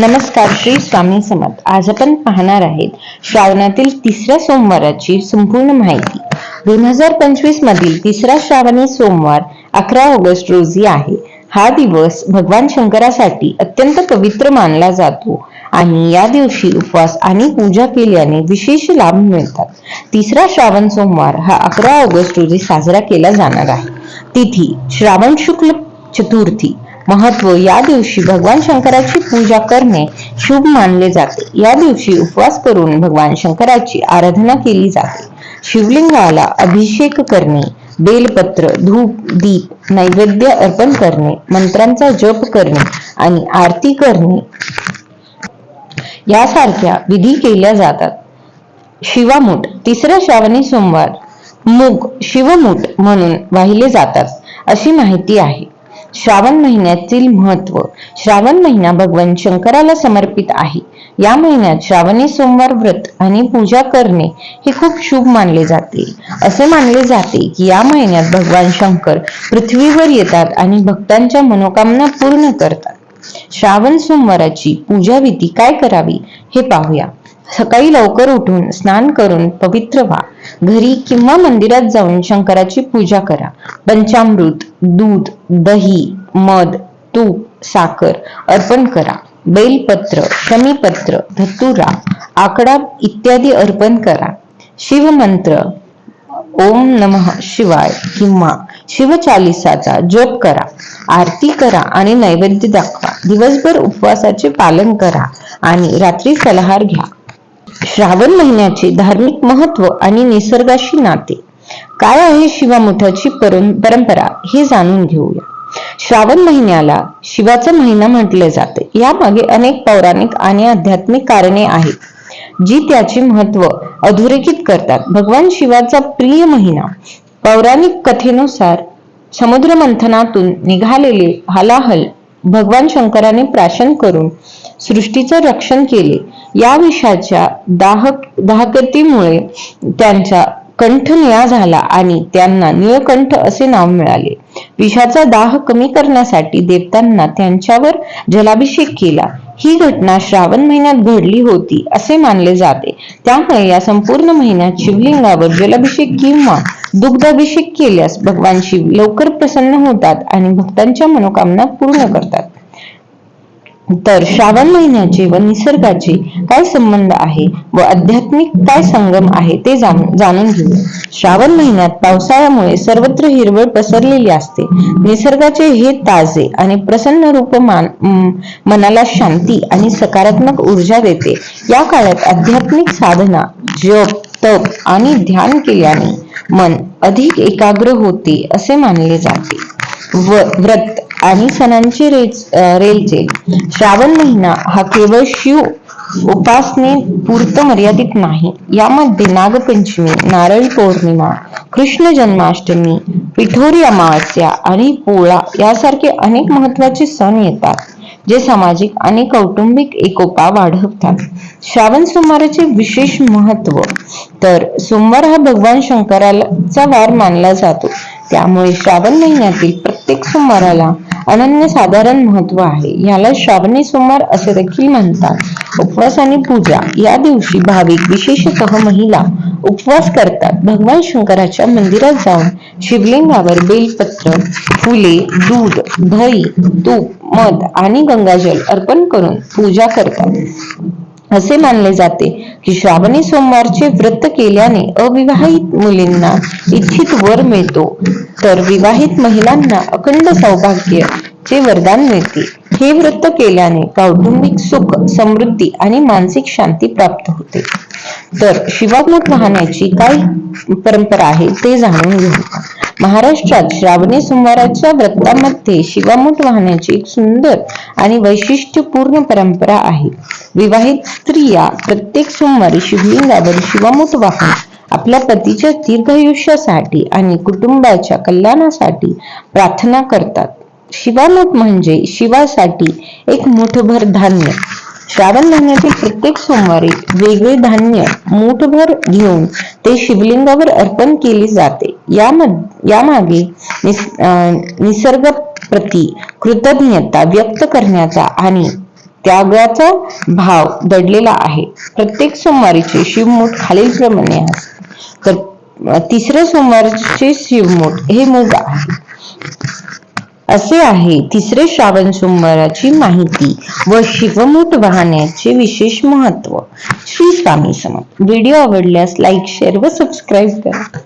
नमस्कार श्री स्वामी समर्थ. आज आपण पाहणार आहेत श्रावणातील तिसऱ्या सोमवाराची संपूर्ण माहिती. दोन हजार पंचवीस मधील तिसरा श्रावणी सोमवार अकरा ऑगस्ट रोजी आहे. हा दिवस भगवान शंकरासाठी अत्यंत पवित्र मानला जातो आणि या दिवशी उपवास आणि पूजा केल्याने विशेष लाभ मिळतात. तिसरा श्रावण सोमवार हा अकरा ऑगस्ट रोजी साजरा केला जाणार आहे. तिथी श्रावण शुक्ल चतुर्थी महत्त्व या दिवशी भगवान शंकराची पूजा करणे शुभ मानले जाते. या दिवशी उपवास करून भगवान शंकराची आराधना केली जाते. शिवलिंगाला अभिषेक करणे बेलपत्र धूप दीप नैवेद्य अर्पण करणे मंत्रांचा जप करणे आणि आरती करणे यासारख्या विधी केल्या जातात. शिवामूठ तिसऱ्या श्रावणी सोमवार मूग शिवमूठ म्हणून वाहिले जातात अशी माहिती आहे. श्रावण महिन्यातील महत्त्व. श्रावण महिना भगवान शंकराला समर्पित आहे. या महिन्यात श्रावणी सोमवार व्रत आणि पूजा करणे हे खूप शुभ मानले जाते. असे मानले जाते की या महिन्यात भगवान शंकर पृथ्वीवर येतात आणि भक्तांच्या मनोकामना पूर्ण करतात. श्रावण सोमवाराची पूजा विधी काय करावी हे पाहूया. सकाळी लवकर उठून स्नान करून पवित्र व्हा. घरी किंवा मंदिरात जाऊन शंकराची पूजा करा. पंचामृत दूध दही मध तूप साखर अर्पण करा. बेलपत्र शमीपत्र धतुरा आकडा इत्यादी अर्पण करा. शिवमंत्र ओम नमः शिवाय किंवा शिवचालिसाचा जप करा. आरती करा आणि नैवेद्य दाखवा. दिवसभर उपवासाचे पालन करा आणि रात्री फलहार घ्या. श्रावण महिन्याचे धार्मिक महत्त्व आणि निसर्गाशी नाते. काय आहे शिवा मुठाची परंपरा? हे जाणून घेऊया. श्रावण महिन्याला शिवाचा महिना म्हटले जाते. यामागे अनेक पौराणिक आणि आध्यात्मिक कारणे आहेत जी त्याचे महत्त्व अधोरेखित करतात. भगवान शिवाचा प्रिय महिना पौराणिक कथेनुसार समुद्र मंथनातून निघालेले हलाहल भगवान शंकराने प्राशन करून सृष्टीचे रक्षण केले. या विषाच्या दाहक दाहकतीमुळे त्यांच्या कंठ निळा झाला आणि त्यांना निळकंठ असे नाव मिळाले. विषाचा दाह कमी करण्यासाठी देवतांना त्यांच्यावर जलाभिषेक केला. ही घटना श्रावण महिन्यात घडली होती असे मानले जाते. त्यामुळे या संपूर्ण महिन्यात शिवलिंगावर जलाभिषेक किंवा दुग्धाभिषेक केल्यास भगवान शिव लवकर प्रसन्न होतात आणि भक्तांच्या मनोकामना पूर्ण करतात. तर श्रावण महिन्याचे व निसर्गाचे काय संबंध आहे व आध्यात्मिक काय संगम आहे ते जाणून घेऊ. श्रावण महिन्यात पावसाळ्यामुळे सर्वत्र हिरवळ पसरलेली असते. निसर्गाचे हे ताजे आणि प्रसन्न रूप मान मनाला शांती आणि सकारात्मक ऊर्जा देते. या काळात आध्यात्मिक साधना जप तप आणि ध्यान केल्याने मन अधिक एकाग्र होते असे मानले जाते. व व्रत आणि सणांची रेच श्रावण महिना हा केवळ शिव उपासने पूर्त मर्यादित नाही. यामध्ये नागपंचमी नारळी पौर्णिमा कृष्ण जन्माष्टमी पिठोरी अमावस्या आणि पोळा यासारखे अनेक महत्त्वाचे सण येतात जे सामाजिक आणि कौटुंबिक एकोपा वाढवतात. श्रावण सोमवाराचे विशेष महत्त्व तर सोमवार हा भगवान शंकराचा वार मानला जातो. त्यामुळे श्रावण महिन्यातील प्रत्येक सोमवाराला अनन्यसाधारण महत्त्व आहे. याला श्रावणी सोमवार असे देखील म्हणतात. उपवास आणि पूजा या दिवशी भाविक विशेषतः महिला उपवास करतात. भगवान शंकराच्या मंदिरात जाऊन शिवलिंगावर बेलपत्र फुले दूध दही तूप मध आणि गंगाजल अर्पण करून पूजा करतात. असे मानले जाते. की श्रावणी सोमवारचे व्रत केल्याने अविवाहित मुलींना इच्छित वर मिळतो. तर विवाहित महिलांना अखंड सौभाग्य चे वरदान मिळते. हे व्रत केल्याने कौटुंबिक सुख समृद्धी आणि मानसिक शांती प्राप्त होते. तर शिवात्मक वाहनाची काय परंपरा आहे ते जाणून घेऊ. महाराष्ट्रात श्रावणी सोमवाराच्या व्रतामध्ये शिवामूठ वाहण्याची एक सुंदर आणि वैशिष्ट्यपूर्ण परंपरा आहे. विवाहित स्त्रिया प्रत्येक सोमवारी शिवलिंगावर शिवामूठ वाहन आपल्या पतीच्या दीर्घायुष्यासाठी आणि कुटुंबाच्या कल्याणासाठी प्रार्थना करतात. शिवामूठ म्हणजे शिवासाठी एक मुठभर धान्य. श्रावण महिन्यातील प्रत्येक सोमवारी वेगळे धान्य मूठभर घेऊन ते शिवलिंगावर अर्पण केले जाते. यामागे निसर्ग प्रती कृतज्ञता व्यक्त करण्याचा आणि त्यागाचा भाव दडलेला आहे. प्रत्येक सोमवारीचे शिवमूठ खालीलप्रमाणे आहे तर तिसऱ्या सोमवारचे शिवमूठ हे मूग आहे. असे आहे. तिसरे श्रावण सोमवाराची माहिती व शिवमूठ वाहण्याचे विशेष महत्त्व. श्री स्वामी समर्थ. व्हिडिओ आवडल्यास लाईक शेअर व सबस्क्राईब करा.